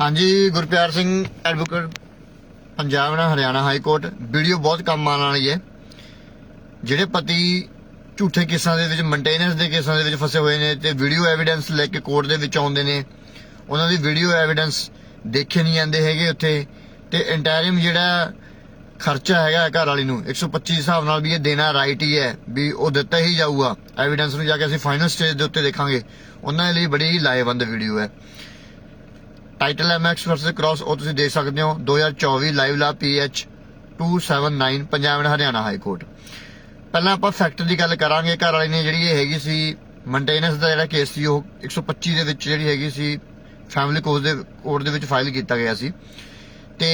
ਹਾਂਜੀ, ਗੁਰਪਿਆਰ ਸਿੰਘ ਐਡਵੋਕੇਟ ਪੰਜਾਬ ਨਾਲ Haryana high court video ਬਹੁਤ ਕੰਮ ਆਉਣ ਵਾਲੀ ਹੈ। ਜਿਹੜੇ ਪਤੀ ਝੂਠੇ ਕੇਸਾਂ ਦੇ ਵਿੱਚ ਮੇਨਟੇਨੈਂਸ ਦੇ ਕੇਸਾਂ ਦੇ ਵਿੱਚ ਫਸੇ ਹੋਏ ਨੇ ਤੇ ਵੀਡੀਓ ਐਵੀਡੈਂਸ ਲੈ ਕੇ ਕੋਰਟ ਦੇ ਵਿੱਚ ਆਉਂਦੇ ਨੇ, ਉਹਨਾਂ ਦੀ ਵੀਡੀਓ ਐਵੀਡੈਂਸ ਦੇਖੇ ਨਹੀਂ ਜਾਂਦੇ ਹੈਗੇ ਉੱਥੇ ਤੇ ਇੰਟੈਰਿਮ ਜਿਹੜਾ ਖਰਚਾ ਹੈਗਾ ਘਰ ਵਾਲੀ ਨੂੰ 125 ਦੇ ਹਿਸਾਬ ਨਾਲ ਵੀ ਇਹ ਦੇਣਾ ਰਾਈਟ ਹੀ ਹੈ, ਵੀ ਉਹ ਦਿੱਤਾ ਹੀ ਜਾਊਗਾ। ਐਵੀਡੈਂਸ ਨੂੰ ਜਾ ਕੇ ਅਸੀਂ ਫਾਈਨਲ ਸਟੇਜ ਦੇ ਉੱਤੇ ਦੇਖਾਂਗੇ। ਉਹਨਾਂ ਦੇ ਲਈ ਬੜੀ ਹੀ ਲਾਹੇਵੰਦ ਵੀਡੀਓ ਹੈ। ਟਾਈਟਲ ਐਮਐਕਸ ਵਰਸਸ ਕ੍ਰਾਸ ਉਹ ਤੁਸੀਂ ਦੇਖ ਸਕਦੇ ਹੋ 2024 live law PH 279 Punjab and Haryana high court ਪਹਿਲਾਂ ਆਪਾਂ ਫੈਕਟ ਦੀ ਗੱਲ ਕਰਾਂਗੇ, ਘਰ ਵਾਲੀ ਨੇ ਜਿਹੜੀ ਇਹ ਹੈਗੀ ਸੀ ਮੇਨਟੇਨੈਂਸ ਦਾ ਜਿਹੜਾ ਕੇਸ ਸੀ, ਉਹ 125 ਦੇ ਵਿੱਚ ਜਿਹੜੀ ਹੈਗੀ ਸੀ ਫੈਮਿਲੀ ਕੋਰਟ ਦੇ ਕੋਰਟ ਦੇ ਵਿੱਚ ਫਾਈਲ ਕੀਤਾ ਗਿਆ ਸੀ। ਤੇ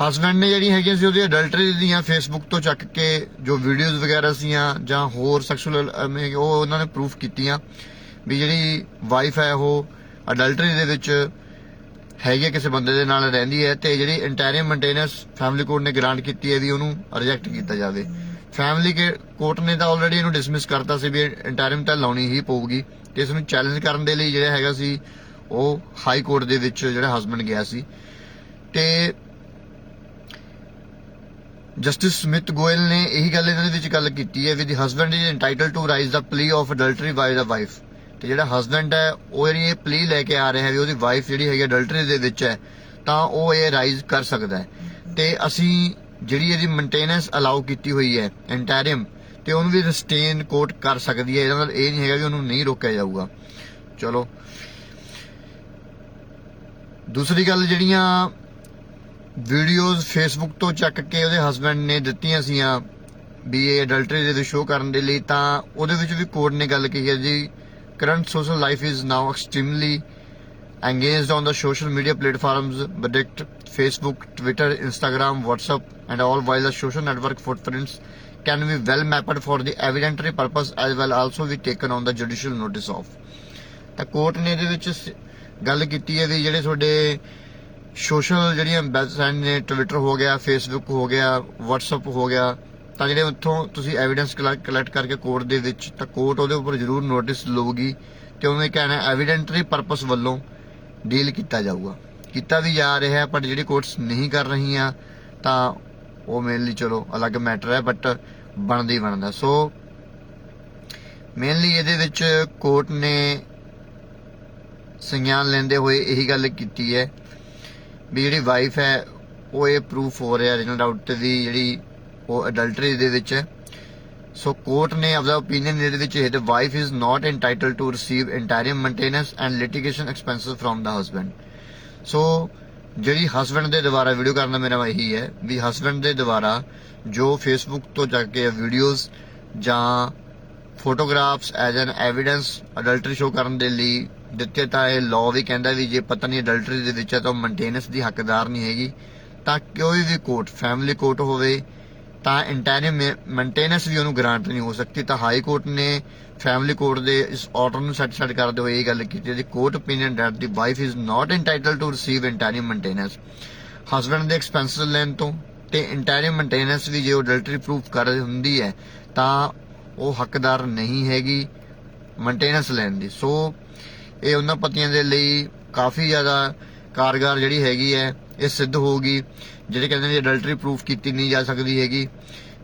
ਹਸਬੰਡ ਨੇ ਜਿਹੜੀ ਹੈਗੀ ਸੀ, ਉਹਦੀ ਅਡਲਟਰੀ ਦੀਆਂ ਫੇਸਬੁੱਕ ਤੋਂ ਚੱਕ ਕੇ ਜੋ ਵੀਡੀਓਜ਼ ਵਗੈਰਾ ਸੀਆਂ ਜਾਂ ਹੋਰ ਸੈਕਸ਼ੂਅਲ ਉਹ ਉਹਨਾਂ ਨੇ ਪ੍ਰੂਫ ਕੀਤੀਆਂ ਵੀ ਜਿਹੜੀ ਵਾਈਫ ਹੈ ਉਹ ਅਡਲਟਰੀ ਦੇ ਵਿੱਚ ਹੈਗੇ ਕਿਸੇ ਬੰਦੇ ਦੇ ਨਾਲ ਰਹਿੰਦੀ ਹੈ ਤੇ ਜਿਹੜੀ ਇੰਟੈਰੀਅਮ ਮੇਨਟੇਨੈਂਸ ਫੈਮਿਲੀ ਕੋਰਟ ਨੇ ਗ੍ਰਾਂਟ ਕੀਤੀ ਹੈ ਵੀ ਉਹਨੂੰ ਰਿਜੈਕਟ ਕੀਤਾ ਜਾਵੇ। ਫੈਮਿਲੀ ਕੋਰਟ ਨੇ ਤਾਂ ਆਲਰੇਡੀ ਇਹਨੂੰ ਡਿਸਮਿਸ ਕਰਤਾ ਸੀ ਵੀ ਇੰਟੈਰੀਅਮ ਤਾਂ ਲਾਉਣੀ ਹੀ ਪਊਗੀ ਤੇ ਇਸ ਨੂੰ ਚੈਲੰਜ ਕਰਨ ਦੇ ਲਈ ਜਿਹੜਾ ਹੈਗਾ ਸੀ ਉਹ ਹਾਈ ਕੋਰਟ ਦੇ ਵਿੱਚ ਜਿਹੜਾ ਹਸਬੰਡ ਗਿਆ ਸੀ। ਤੇ ਜਸਟਿਸ ਸਮਿਤ ਗੋਇਲ ਨੇ ਇਹੀ ਗੱਲ ਇਹਨਾਂ ਦੇ ਵਿੱਚ ਗੱਲ ਕੀਤੀ ਹੈ ਵੀ the husband is entitled to raise the plea of adultery by the wife ਤੇ ਜਿਹੜਾ ਹਸਬੰਡ ਹੈ, ਉਹ ਜਿਹੜੀ ਇਹ ਪਲੀ ਲੈ ਕੇ ਆ ਰਿਹਾ ਹੈ ਵੀ ਉਹਦੀ ਵਾਈਫ ਜਿਹੜੀ ਹੈਗੀ ਅਡਲਟਰੀ ਦੇ ਵਿੱਚ ਹੈ, ਤਾਂ ਉਹ ਇਹ ਰਾਈਜ਼ ਕਰ ਸਕਦਾ ਹੈ। ਤੇ ਅਸੀਂ ਜਿਹੜੀ ਇਹਦੀ ਮੇਨਟੇਨੈਂਸ ਅਲਾਉ ਕੀਤੀ ਹੋਈ ਹੈ ਇੰਟੈਰੀਅਮ ਤੇ ਉਹਨੂੰ ਵੀ ਰਿਸਟੇਨ ਕੋਰਟ ਕਰ ਸਕਦੀ ਹੈ, ਇਹਦਾ ਮਤਲਬ ਇਹ ਨਹੀਂ ਹੈਗਾ ਵੀ ਉਹਨੂੰ ਨਹੀਂ ਰੋਕਿਆ ਜਾਊਗਾ। ਚਲੋ। ਦੂਸਰੀ ਗੱਲ ਜਿਹੜੀਆਂ ਵੀਡੀਓਜ਼ ਫੇਸਬੁੱਕ ਤੋਂ ਚੱਕ ਕੇ ਉਹਦੇ ਹਸਬੰਡ ਨੇ ਦਿੱਤੀਆਂ ਸੀਆਂ, ਵੀ ਇਹ ਅਡਲਟਰੀ ਦੇ ਸ਼ੋਅ ਕਰਨ ਦੇ ਲਈ, ਤਾਂ ਉਹਦੇ ਵਿੱਚ ਵੀ ਕੋਰਟ ਨੇ ਗੱਲ ਕਹੀ ਹੈ ਜੀ current social life is now extremely engaged on the social media platforms predict facebook twitter instagram whatsapp and all while the social network footprints can be well mapped for the evidentiary purpose as well also be taken on the judicial notice of ਤਾਂ court ਨੇ ਇਹਦੇ ਵਿੱਚ ਸ- ਗੱਲ ਕੀਤੀ ਹੈ ਵੀ ਜਿਹੜੇ ਤੁਹਾਡੇ ਸੋਸ਼ਲ ਜਿਹੜੀਆਂ ਵੈਬਸਾਈਟ ਨੇ ਟਵਿੱਟਰ ਹੋ ਗਿਆ ਫੇਸਬੁੱਕ ਹੋ ਗਿਆ WhatsApp ਹੋ ਗਿਆ ਤਾਂ ਜਿਹੜੇ ਉੱਥੋਂ ਤੁਸੀਂ ਐਵੀਡੈਂਸ ਕਲੈਕਟ ਕਰਕੇ ਕੋਰਟ ਦੇ ਵਿੱਚ, ਤਾਂ ਕੋਰਟ ਉਹਦੇ ਉੱਪਰ ਜ਼ਰੂਰ ਨੋਟਿਸ ਲਊਗੀ ਤੇ ਉਹਨੂੰ ਕਹਿਣਾ ਐਵੀਡੈਂਟਰੀ ਪਰਪਸ ਵੱਲੋਂ ਡੀਲ ਕੀਤਾ ਜਾਊਗਾ। ਕੀਤਾ ਵੀ ਜਾ ਰਿਹਾ ਪਰ ਜਿਹੜੀ ਕੋਰਟਸ ਨਹੀਂ ਕਰ ਰਹੀਆਂ, ਤਾਂ ਉਹ ਮੇਨਲੀ ਚਲੋ ਅਲੱਗ ਮੈਟਰ ਹੈ ਬਟ ਬਣਦੀ ਹੀ ਬਣਦਾ। ਸੋ ਮੇਨਲੀ ਇਹਦੇ ਵਿੱਚ ਕੋਰਟ ਨੇ ਸੰਗਿਆਨ ਲੈਂਦੇ ਹੋਏ ਇਹੀ ਗੱਲ ਕੀਤੀ ਹੈ ਵੀ ਜਿਹੜੀ ਵਾਈਫ ਹੈ, ਉਹ ਇਹ ਪ੍ਰੂਫ ਹੋ ਰਿਹਾ, ਜਿਹਨਾਂ ਡਾਊਟ ਤੇ ਵੀ ਜਿਹੜੀ ਉਹ ਅਡਲਟਰੀ ਦੇ ਵਿੱਚ। ਹੈ ਸੋ ਕੋਰਟ ਨੇ ਆਪਦਾ ਓਪੀਨੀਅਨ ਇਹਦੇ ਵਿੱਚ ਇਹ the wife is not entitled to receive interim maintenance and litigation expenses from the ਸੋ ਜਿਹੜੀ ਹਸਬੰਡ ਦੇ ਦੁਆਰਾ ਵੀਡੀਓ ਕਰਨ ਦਾ ਮੇਰਾ ਇਹੀ ਹੈ ਵੀ ਹਸਬੰਡ ਦੇ ਦੁਆਰਾ ਜੋ ਫੇਸਬੁੱਕ ਤੋਂ ਜਾ ਕੇ ਵੀਡੀਓਜ਼ ਜਾਂ photographs as an evidence adultery show ਕਰਨ ਦੇ ਲਈ ਦਿੱਤੇ ਤਾਂ ਇਹ ਲਾਅ ਵੀ ਕਹਿੰਦਾ ਵੀ ਜੇ ਪਤਨੀ ਅਡਲਟਰੀ ਦੇ ਵਿੱਚ ਹੈ ਤਾਂ ਮੇਨਟੇਨੈਂਸ ਦੀ ਹੱਕਦਾਰ ਨਹੀਂ ਹੈਗੀ, ਤਾਂ ਕੋਈ ਵੀ ਕੋਰਟ ਫੈਮਿਲੀ ਕੋਰਟ ਹੋਵੇ ਤਾਂ ਇੰਟੈਰੀਮ ਮੇਨਟੇਨੈਂਸ ਵੀ ਉਹਨੂੰ ਗ੍ਰਾਂਟ ਨਹੀਂ ਹੋ ਸਕਦੀ। ਤਾਂ ਹਾਈ ਕੋਰਟ ਨੇ ਫੈਮਿਲੀ ਕੋਰਟ ਦੇ ਇਸ ਆਰਡਰ ਨੂੰ ਸੈਟੀਸਫਾਈਡ ਕਰਦੇ ਹੋਏ ਇਹ ਗੱਲ ਕੀਤੀ ਹੈ court opinion that the wife is not entitled to receive interim maintenance husband ਦੇ ਐਕਸਪੈਂਸਸ ਲੈਣ ਤੋਂ ਤੇ ਇੰਟੈਰੀਮ ਮੇਨਟੇਨੈਂਸ ਵੀ ਜੇ ਉਹ ਅਡਲਟਰੀ ਪ੍ਰੂਫ ਕਰ ਹੁੰਦੀ ਹੈ, ਤਾਂ ਉਹ ਹੱਕਦਾਰ ਨਹੀਂ ਹੈਗੀ ਮੇਨਟੇਨੈਂਸ ਲੈਣ ਦੀ। ਸੋ ਇਹ ਉਹਨਾਂ ਪਤੀਆਂ ਦੇ ਲਈ ਕਾਫੀ ਜ਼ਿਆਦਾ ਕਾਰਗਰ ਜਿਹੜੀ ਹੈਗੀ ਹੈ ਇਹ ਸਿੱਧ ਹੋਊਗੀ। ਜਿਹੜੇ ਕਹਿੰਦੇ ਨੇ ਅਡਲਟਰੀ ਪ੍ਰੂਫ ਕੀਤੀ ਨਹੀਂ ਜਾ ਸਕਦੀ ਹੈਗੀ,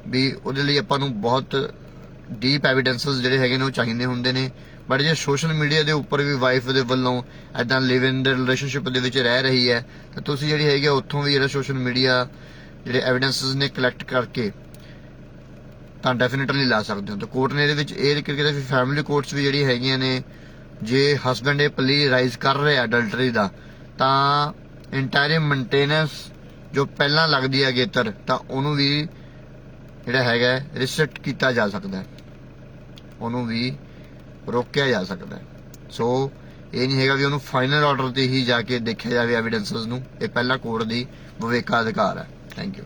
ਵੀ ਉਹਦੇ ਲਈ ਆਪਾਂ ਨੂੰ ਬਹੁਤ ਡੀਪ ਐਵੀਡੈਂਸਸ ਜਿਹੜੇ ਹੈਗੇ ਨੇ ਉਹ ਚਾਹੀਦੇ ਹੁੰਦੇ ਨੇ। ਬਟ ਜੇ ਸੋਸ਼ਲ ਮੀਡੀਆ ਦੇ ਉੱਪਰ ਵੀ ਵਾਈਫ ਦੇ ਵੱਲੋਂ ਐਦਾਂ ਲਿਵ ਇਨ ਦੇ ਰਿਲੇਸ਼ਨਸ਼ਿਪ ਦੇ ਵਿੱਚ ਰਹਿ ਰਹੀ ਹੈ, ਤਾਂ ਤੁਸੀਂ ਜਿਹੜੀ ਹੈਗੀ ਆ ਉੱਥੋਂ ਵੀ ਜਿਹੜਾ ਸੋਸ਼ਲ ਮੀਡੀਆ ਜਿਹੜੇ ਐਵੀਡੈਂਸਸ ਨੇ ਕਲੈਕਟ ਕਰਕੇ ਤਾਂ ਡੈਫੀਨਿਟਲੀ ਲਾ ਸਕਦੇ ਹੋ। ਤਾਂ ਕੋਰਟ ਨੇ ਇਹਦੇ ਵਿੱਚ ਇਹ ਜ਼ਿਕਰ ਕੀਤਾ ਫੈਮਿਲੀ ਕੋਰਟਸ ਵੀ ਜਿਹੜੀ ਹੈਗੀਆਂ ਨੇ, ਜੇ ਹਸਬੰਡ ਇਹ ਪਲੀ ਰਾਈਜ਼ ਕਰ ਰਿਹਾ ਅਡਲਟਰੀ ਦਾ, ਤਾਂ ਇੰਟਾਇਰਮ ਮੇਨਟੇਨੈਂਸ ਜੋ ਪਹਿਲਾਂ ਲੱਗਦੀ ਹੈ ਅਗੇਤਰ ਤਾਂ ਉਹਨੂੰ ਵੀ ਜਿਹੜਾ ਹੈਗਾ ਰਿਸਟ੍ਰਿਕਟ ਕੀਤਾ ਜਾ ਸਕਦਾ ਹੈ। ਉਹਨੂੰ ਵੀ ਰੋਕਿਆ ਜਾ ਸਕਦਾ ਹੈ। ਸੋ ਇਹ ਨਹੀਂ ਹੈਗਾ ਵੀ ਉਹਨੂੰ ਫਾਈਨਲ ਆਰਡਰ ਤੇ ਹੀ ਜਾ ਕੇ ਦੇਖਿਆ ਜਾਵੇ ਐਵੀਡੈਂਸਸ ਨੂੰ। ਇਹ ਪਹਿਲਾਂ ਕੋਰਟ ਦੀ ਵਿਵੇਕਾਧਿਕਾਰ ਹੈ। Thank you